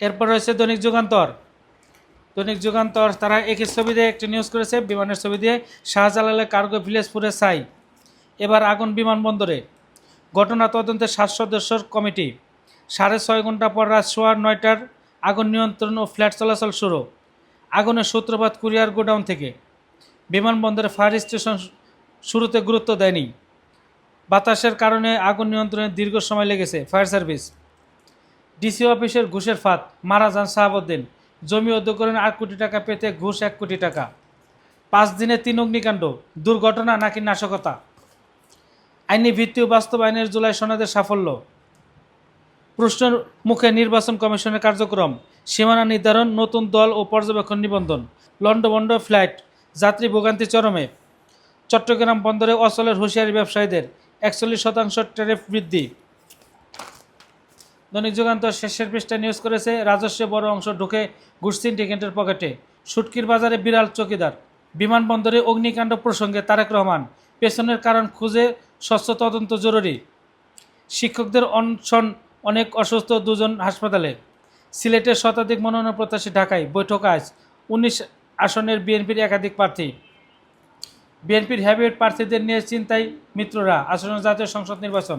এরপর রয়েছে দৈনিক যুগান্তর। দৈনিক যুগান্তর, তারা একই ছবি দিয়ে একটি নিউজ করেছে, বিমানের ছবি দিয়ে শাহজালালে কার্গো ভিলেজপুরে সাই এবার আগুন বিমানবন্দরে ঘটনা তদন্তে সাত সদস্যর কমিটি। সাড়ে ছয় ঘণ্টা পর রাত সোয়া নয়টার আগুন নিয়ন্ত্রণ ও ফ্ল্যাট চলাচল শুরু। আগুনের সূত্রপাত কুরিয়ার গোডাউন থেকে। বিমানবন্দরে ফায়ার স্টেশন শুরুতে গুরুত্ব দেয়নি। বাতাসের কারণে আগুন নিয়ন্ত্রণে দীর্ঘ সময় লেগেছে ফায়ার সার্ভিস। ডিসি অফিসের ঘুষের ফাঁদ, মারা যান শাহাবুদ্দিন। জমি অধিগ্রহণে আট কোটি টাকা পেতে ঘুষ এক কোটি টাকা। পাঁচ দিনে তিন অগ্নিকাণ্ড, দুর্ঘটনা নাকি নাশকতা? আইনি ভিত্তি বাস্তবায়নের জুলাই সনদের সাফল্য। প্রশ্নের মুখে নির্বাচন কমিশনের কার্যক্রম, সীমানা নির্ধারণ, নতুন দল ও পর্যবেক্ষণ নিবন্ধন লন্ডবন্ড ফ্লাইট, যাত্রী ভোগান্তি চরমে। চট্টগ্রাম বন্দরে অচলের হুঁশিয়ারি ব্যবসায়ীদের একচল্লিশ শতাংশ ট্যারিফ বৃদ্ধি। দৈনিক যুগান্তর শেষের পৃষ্ঠায় নিউজ করেছে, রাজস্বে বড় অংশ ঢুকে ঘুষ সিন্ডিকেটের পকেটে। শুটকির বাজারে বিড়াল চকিদার। বিমানবন্দরে অগ্নিকাণ্ড প্রসঙ্গে তারেক রহমান, পেছনের কারণ খুঁজে স্বচ্ছ তদন্ত জরুরি। শিক্ষকদের অনশন, অনেক অসুস্থ দুজন হাসপাতালে। সিলেটের শতাধিক মনোনয়ন প্রত্যাশী ঢাকায়, বৈঠক আজ, উনিশ আসনের বিএনপির একাধিক প্রার্থী। বিএনপির হ্যাবিট প্রার্থীদের নিয়ে চিন্তায় মিত্ররা, আসন্ন জাতীয় সংসদ নির্বাচন।